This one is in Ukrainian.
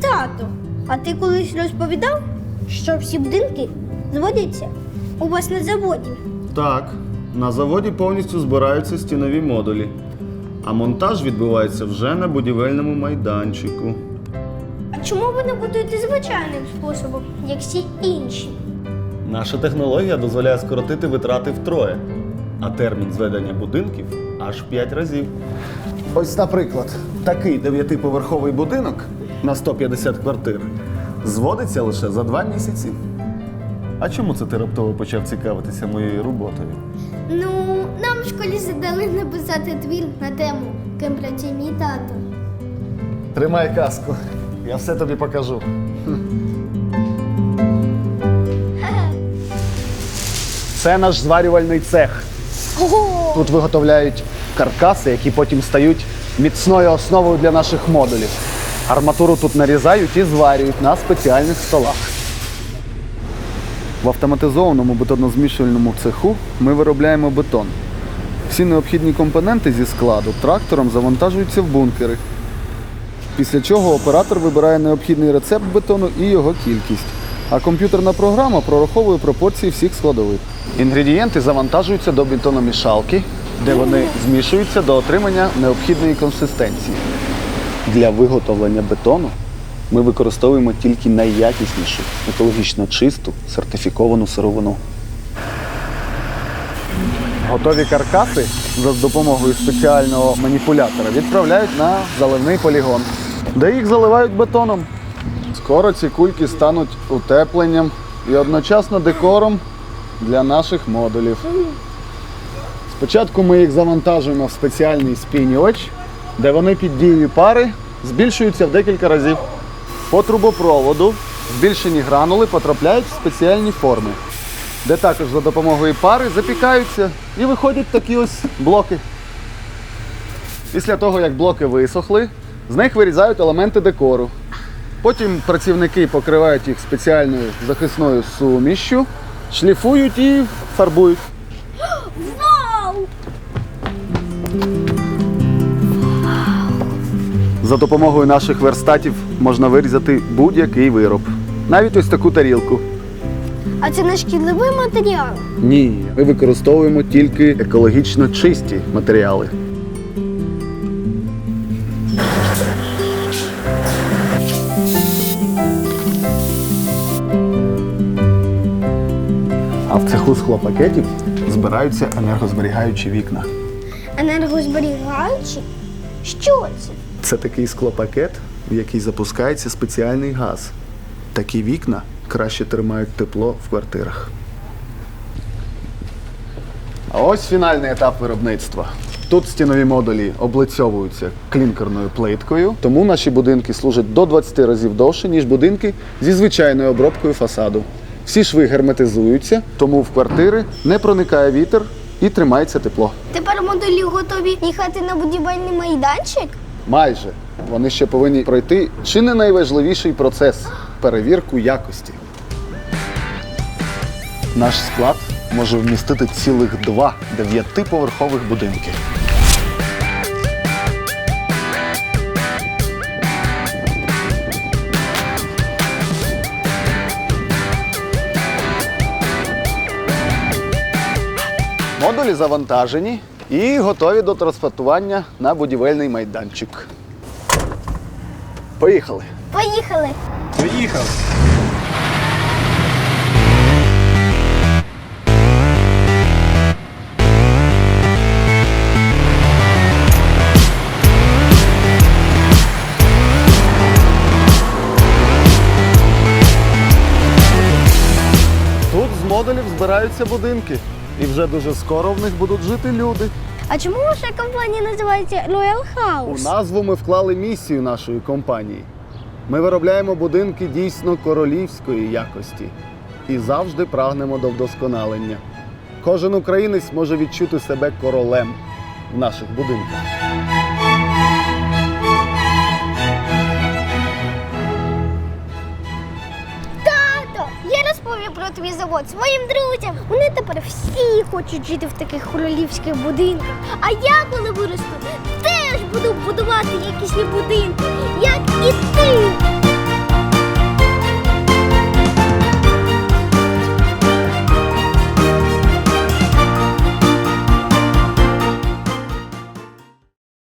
Тато, а ти колись розповідав, що всі будинки зводяться у вас на заводі? Так, на заводі повністю збираються стінові модулі, а монтаж відбувається вже на будівельному майданчику. А чому ви не будуєте звичайним способом, як всі інші? Наша технологія дозволяє скоротити витрати втроє, а термін зведення будинків аж в 5 разів. Ось, наприклад, такий дев'ятиповерховий будинок на 150 квартир зводиться лише за два місяці. А чому це ти раптово почав цікавитися моєю роботою? Ну, нам в школі задали написати твір на тему ким працює мій тато. Тримай каску, я все тобі покажу. Це наш зварювальний цех. Тут виготовляють каркаси, які потім стають міцною основою для наших модулів. Арматуру тут нарізають і зварюють на спеціальних столах. В автоматизованому бетонозмішувальному цеху ми виробляємо бетон. Всі необхідні компоненти зі складу трактором завантажуються в бункери. Після чого оператор вибирає необхідний рецепт бетону і його кількість. А комп'ютерна програма прораховує пропорції всіх складових. Інгредієнти завантажуються до бетономішалки, де вони змішуються до отримання необхідної консистенції. Для виготовлення бетону ми використовуємо тільки найякіснішу, екологічно чисту, сертифіковану сировину. Готові каркаси за допомогою спеціального маніпулятора відправляють на заливний полігон, де їх заливають бетоном. Скоро ці кульки стануть утепленням і одночасно декором для наших модулів. Спочатку ми їх завантажуємо в спеціальний спінювач, де вони під дією пари збільшуються в декілька разів. По трубопроводу збільшені гранули потрапляють в спеціальні форми, де також за допомогою пари запікаються і виходять такі ось блоки. Після того, як блоки висохли, з них вирізають елементи декору. Потім працівники покривають їх спеціальною захисною сумішшю, шліфують і фарбують. Вау! За допомогою наших верстатів можна вирізати будь-який вироб. Навіть ось таку тарілку. А це не шкідливий матеріал. Ні, ми використовуємо тільки екологічно чисті матеріали. А в цеху склопакетів збираються енергозберігаючі вікна. Енергозберігаючі? Що це? Це такий склопакет, в який запускається спеціальний газ. Такі вікна краще тримають тепло в квартирах. А ось фінальний етап виробництва. Тут стінові модулі облицьовуються клінкерною плиткою, тому наші будинки служать до 20 разів довше, ніж будинки зі звичайною обробкою фасаду. Всі шви герметизуються, тому в квартири не проникає вітер і тримається тепло. Тепер модулі готові їхати на будівельний майданчик? Майже. Вони ще повинні пройти чи не найважливіший процес перевірку якості. Наш склад може вмістити цілих два дев'ятиповерхових будинки. Модулі завантажені і готові до транспортування на будівельний майданчик. Поїхали. Поїхали! Поїхали. Тут з модулів збираються будинки. І вже дуже скоро в них будуть жити люди. А чому ваша компанія називається Royal У назву ми вклали місію нашої компанії. Ми виробляємо будинки дійсно королівської якості і завжди прагнемо до вдосконалення. Кожен українець може відчути себе королем в наших будинках. Завод своїм друзям. Вони тепер всі хочуть жити в таких королівських будинках. А я, коли виросту, теж буду будувати якісь будинки, як і ти.